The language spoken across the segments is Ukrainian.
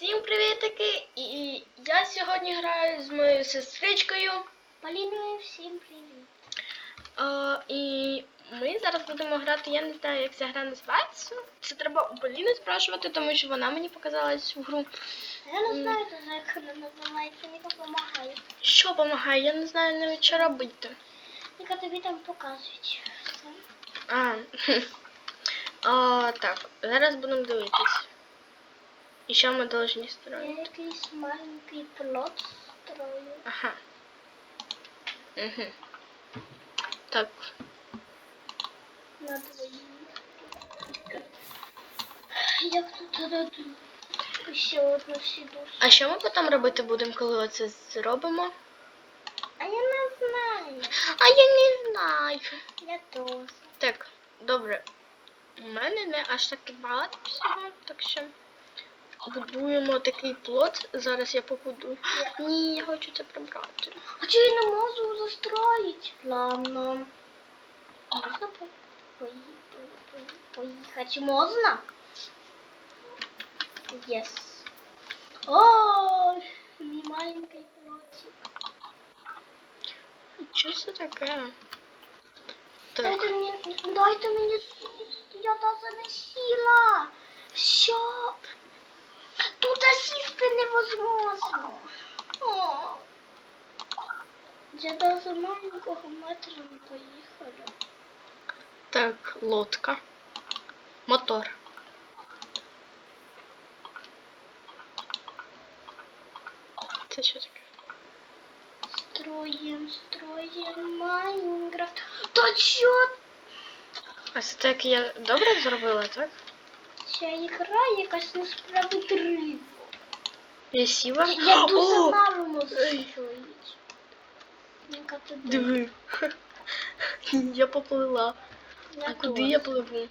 Всім привітики! І я сьогодні граю з моєю сестричкою. Поліною всім привіт. Е, і ми зараз будемо грати, я не знаю, як ця гра називається. Це треба у Поліни спрашувати, тому що вона мені показала цю гру. Я не знаю, даже, як вона називається, Ніка допомагає. Що допомагає? Я не знаю навіть що робити. Ніка тобі там показують. А, а так, зараз будемо дивитись. І що ми повинні Я строїти? якийсь маленький плод строю. Ага. Угу. Так, На двоїх. Як тут раду? Ще одну сіду. а що ми потім робити будемо, коли оце зробимо? А я не знаю. А я не знаю. Я теж. Так, добре. У мене не аж таки багато всього, так що будуємо такий плод. Зараз я побудую. Ні, я хочу це прибрати. А чи я не можу застроїть? Ладно. Можна по- пої- по- по- Можна? Yes. Ой, мій маленький плотик. Що це таке? Так, Дайте мені, дайте мені, я даже не сіла. Що? Тут сісти невозможно. О. Я даже маленького метра не поїхала. так, лодка. Мотор. Це що таке? Строїм, строїм Майнкрафт. Та що? А це так я добре зробила, так? Ця ігра якась несправедлива. Я сіла. Я дуже О! можу строїть. Яка ти думаєш? Диви. Я поплила. А куди я пливу?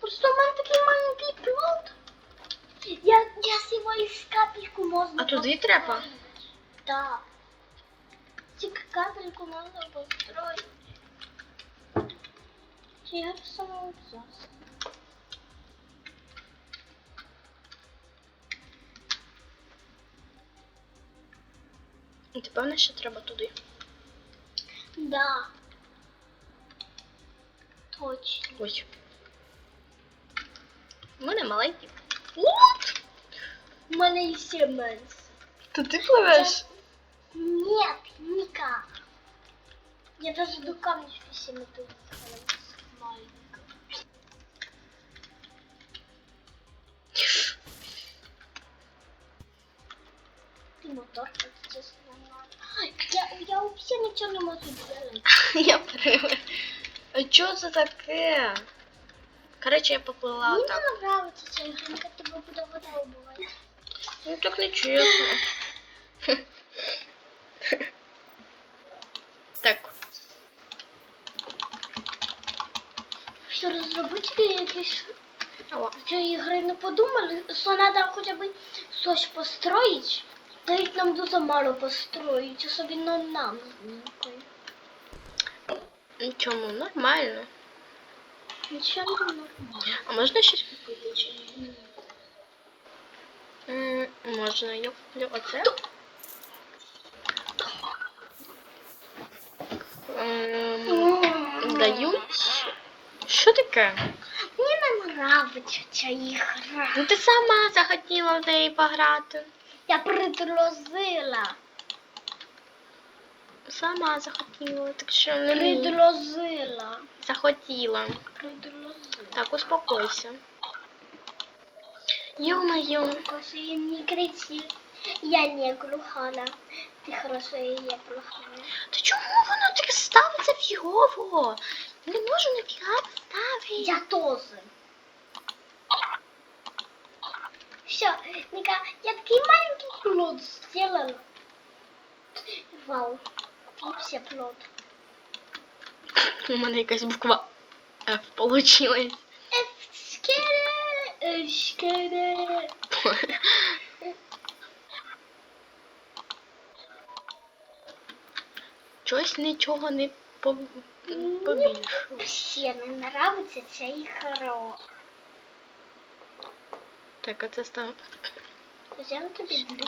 Просто у мене такий маленький плод. Я, я сіла із капельку можна. А туди треба? Так. Тільки капельку можна построїти. Чи я в самому зараз? Ти певна, що треба туди? Да. Точно. Ой. У мене маленький. What? У мене є сіменс. То ти пливеш? Нет, никак. Я даже до камня все не Маленько. Ты мотор, Я, я вообще ничего не могу делать. Я пливу. А що це таке? Коротше, я поплила Мне так. не нравится ця игра, тебе буде вода убивати. Ну так не чесно. Так. Що розробити якісь Алло. цієї ігри не подумали, що треба хоча б щось построїти. Дають нам дуже мало построїть, особливо нам. Чому? Нормально. Нічого не нормально. А можна щось купити чи ні? Можна, я куплю оце. Ем, Дають. Що таке? Мені не нравиться ця ігра. Ну ти сама захотіла в неї пограти. Я придрозила. Сама захотіла, так що не мій. Придрозила. захотіла. Придрозила. Так, успокойся. Ё-моё. Просто не кричи. Я не глухана. Ти хорошо, і я глухана. Та чому воно таке ставиться фігово? Не можу нафіга ставити. Я тоже. Все, Ника, я такой маленький плод сделала. Вау. Вообще плод. У мене якась буква F получилась. Эскере, эскере. Чогось нічого не по- побільшого. Вообще не нравится ця ігра. Так, а це став. Взяв тобі дві.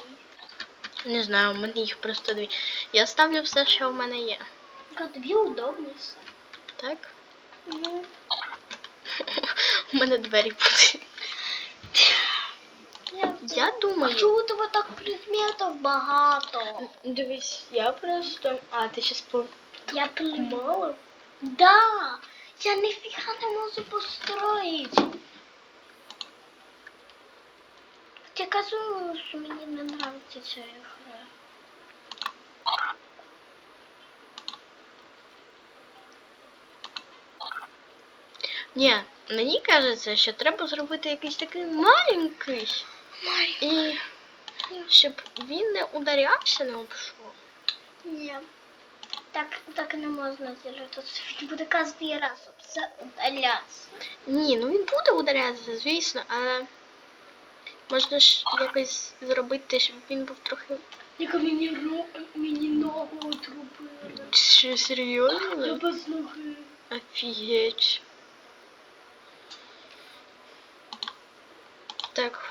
Не знаю, у мене їх просто дві. Я ставлю все, що в мене є. Ка тобі удобніше. Так? Ну, У мене двері будуть. я, думаю. А чого у тебе так предметів багато? Дивись, я просто. А, ти ще спав. Я плю. Мало? Да, я нифига не можу построить. Я кажу, що мені не нравиться ця гра. Ні, мені кажеться, що треба зробити якийсь такий маленький. І щоб він не ударявся на обшу. Ні. Так, так не можна зробити. Це буде кожен раз це удалятися. Ні, ну він буде ударятися, звісно, але можна ж якось зробити, щоб він був трохи. Яка мені, ро- мені ногу отрубили. Що серйозно? без ноги. Офігеть. Так,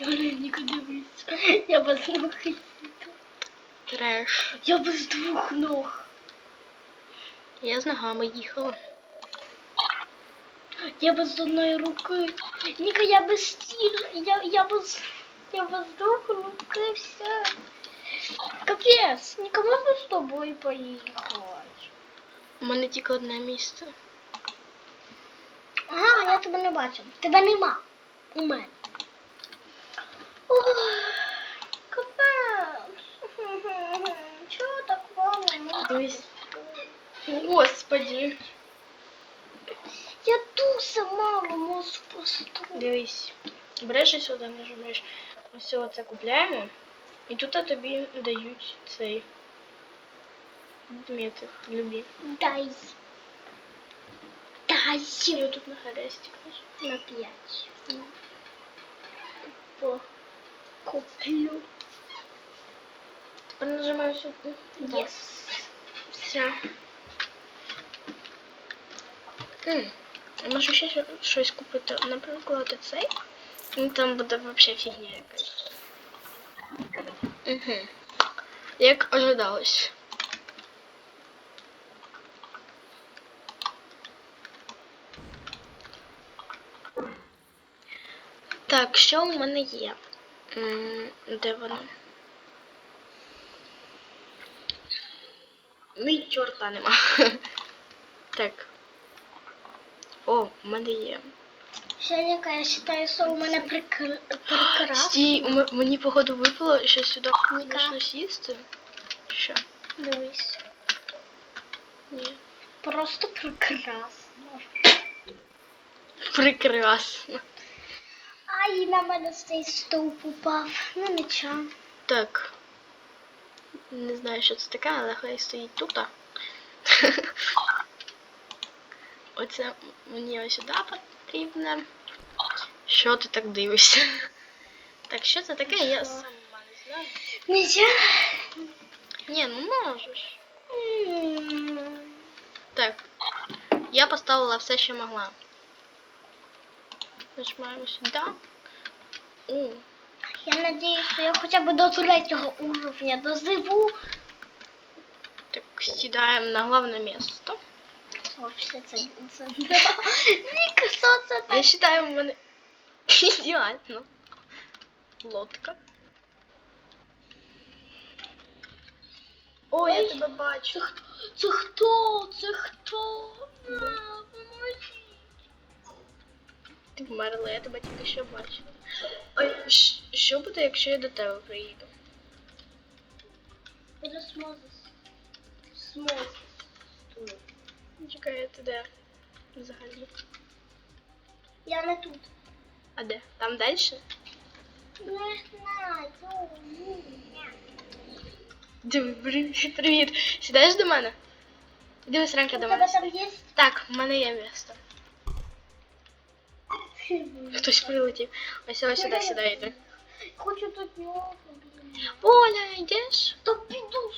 Галеніка, дивись. Я без ноги. треш. Я без двох ног. Я з ногами їхала. Я без одної руки. Ніка, я без тіла. Я, я без. Я без двох руки, все. Капець, Ніка, можна з тобою поїхати? У мене тільки одне місце. Ага, я тебе не бачу. Тебе нема. У мене. Ох, Капець. Чого так мало? Дивись. Господи. Я дуже мало можу построїти. Дивись. Береш і сюди нажимаєш. Ось оце купляємо. І тут тобі дають цей метод любі. Дай. Дай. Я тут на хрестик. На п'ять. По. Куплю. Тепер нажимаю сюди. Єс. Все. М, Я Можу ще щось- купити. Наприклад, цей. Ну там буде взагалі фігня якась. Угу. Як ожидалось. Так, що у мене є? Де воно? Ні чорта нема. Так. О, у мене є. Сьогодні, я вважаю, що у мене прикр... прекрасно. Стій, у м- мені походу випало, що сюди можна сісти. Що? Дивись. Ні. Просто прекрасно. Прекрасно. Ай, на мене цей стовп упав. Ну нічого. Так. Не знаю, що це таке, але хай стоїть тут. Оце мені ось сюди потрібно. Що ти так дивишся? Так, що це таке? Я сама не знаю. Нічого. Ні, ну можеш. Так. Я поставила все, що могла. Нажимаємо сюди. О, Я надіюсь, що я хоча б до третього уровня дозиву. так сідаємо на головне місце. Вообще це це. Ніка, Я вважаю, в мене ідеально. Лодка. О, я Ой. тебе бачу. Це хто? Це хто? Ти вмерла, я тебе тільки що бачила. Ой, що буде, якщо я до тебе приїду? Буде смозис. Смозис. Чекай, ти де? Взагалі. Я не тут. А де? Там далі? Не знаю. ні. Диви, привіт, привіт. Сідаєш до мене? Дивись, ранка У до тебе мене. там сідає. є? Так, в мене є місто. Хтось прилетів. Ось ось сюди сідайте. Хочу тут нього. Оля, йдеш? Та піду.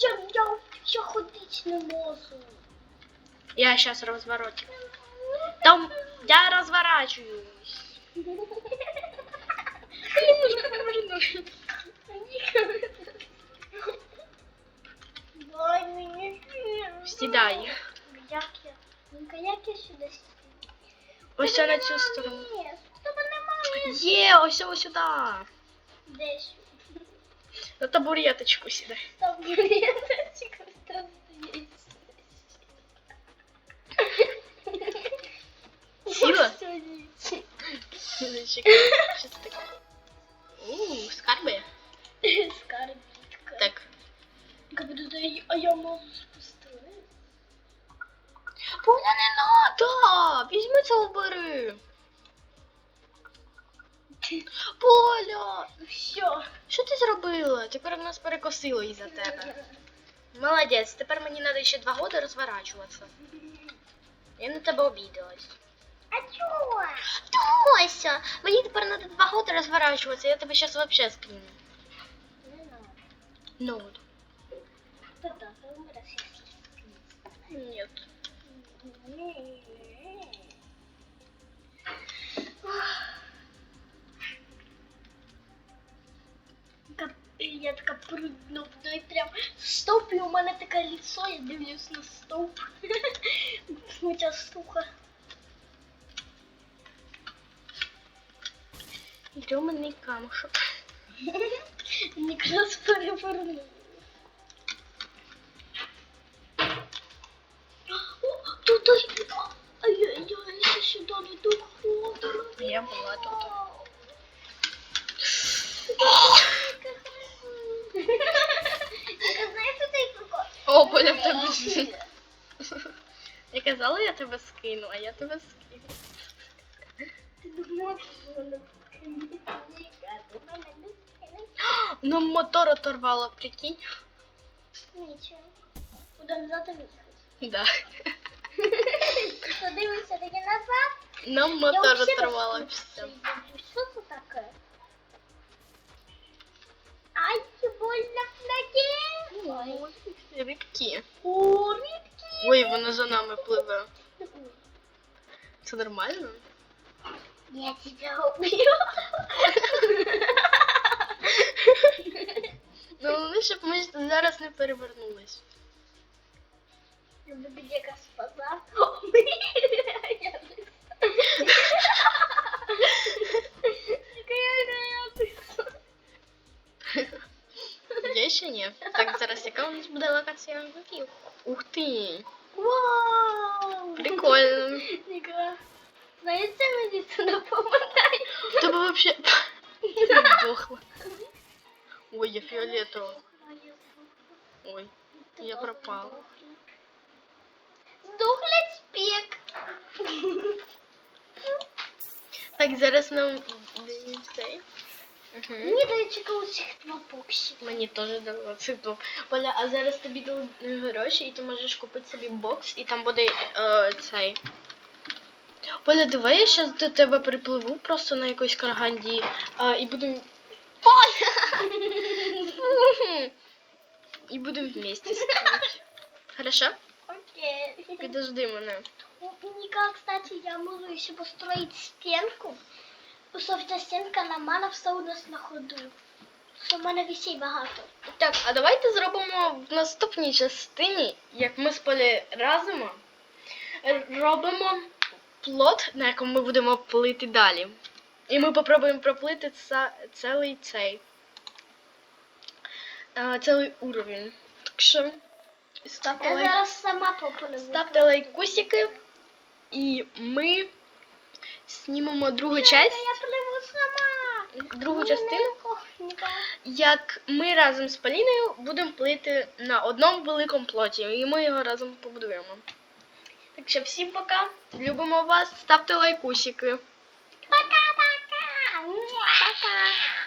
Я, я, я ходити не можу. Я зараз розворотю. Там я мені. Сідай. Як я? Сюди? Ось на цю сторону. Є, ось ось сюди. Десь. На табуреточку сідай. Там Стоїть. Чекай, таке. Ууу, скарби. Скарбітка. Так. Как будто я- а я можу спустити. Поля не надо! Візьми це убери. Поля! Все. Що ти зробила? Тепер нас перекосило із-за тебе. Молодець, тепер мені треба ще два роки розворачуватися. Я на тебе обідалась. А чого? Тося, мені тепер треба два роки розворачуватися, я тебе зараз взагалі скину. Не надо. Ну от. Да-да, раз я Нет. Кап- Я така прудно і прям стовп, і у мене таке лицо, я дивлюсь на стовп. Ця штука. Грьоманий камушок. Якраз перевернув. Тут ай-яй-яй, я сюди не доходила. Я була тут. О, Поля, в тебе. Я казала, я тебе скину, а я тебе скину. Ти думав, що вона скине? Ну, мотор оторвало, прикинь. Нічого. Будемо назад їхати. Да. Подивимося таки назад. Нам мотор оторвало все. Що це таке? Ай, больно в ноге. Ой. Рибки. О, рідкі. Ой, воно за нами пливе. Це нормально? Я тебя убью. Ну, головне, щоб ми зараз не перевернулись. Где господа? Я Є ще ні? Так, зараз яка у нас буде локація гуків? Ух ти! Вау! Прикольно. Ніка, Знаєте, мені це допомагає. Тебе вообще здохла. Ой, я фіолетова. Ой, я пропала. Здохлять спек. Так, зараз нам цей. Угу. Мені дають усіх два боксі. Мені теж дало циту. Поля, а зараз тобі дадуть гроші, і ти можеш купити собі бокс, і там буде е, цей. Поля, давай я зараз до тебе припливу просто на якоїсь караганді е, і будемо. Поля! і будемо вместе скинути. Хорошо? Окей. Підожди мене. Ника, кстати, я могу еще построить стенку. Просто стенка нормально все у нас на ходу. В мене вісей багато. Так, а давайте зробимо в наступній частині, як ми з Полі разом робимо плот, на якому ми будемо плити далі. І ми попробуємо проплити ца- цілий цей. е, Цілий уровень. Так що ставте Я лайк. зараз сама попливу. Ставте лайкусики, і ми знімемо другу Я часть, пливу сама. другу частину. Як ми разом з Поліною будемо плити на одному великому плоті, і ми його разом побудуємо. Так що всім пока, любимо вас, ставте лайкусики. Пока-пока. Пока.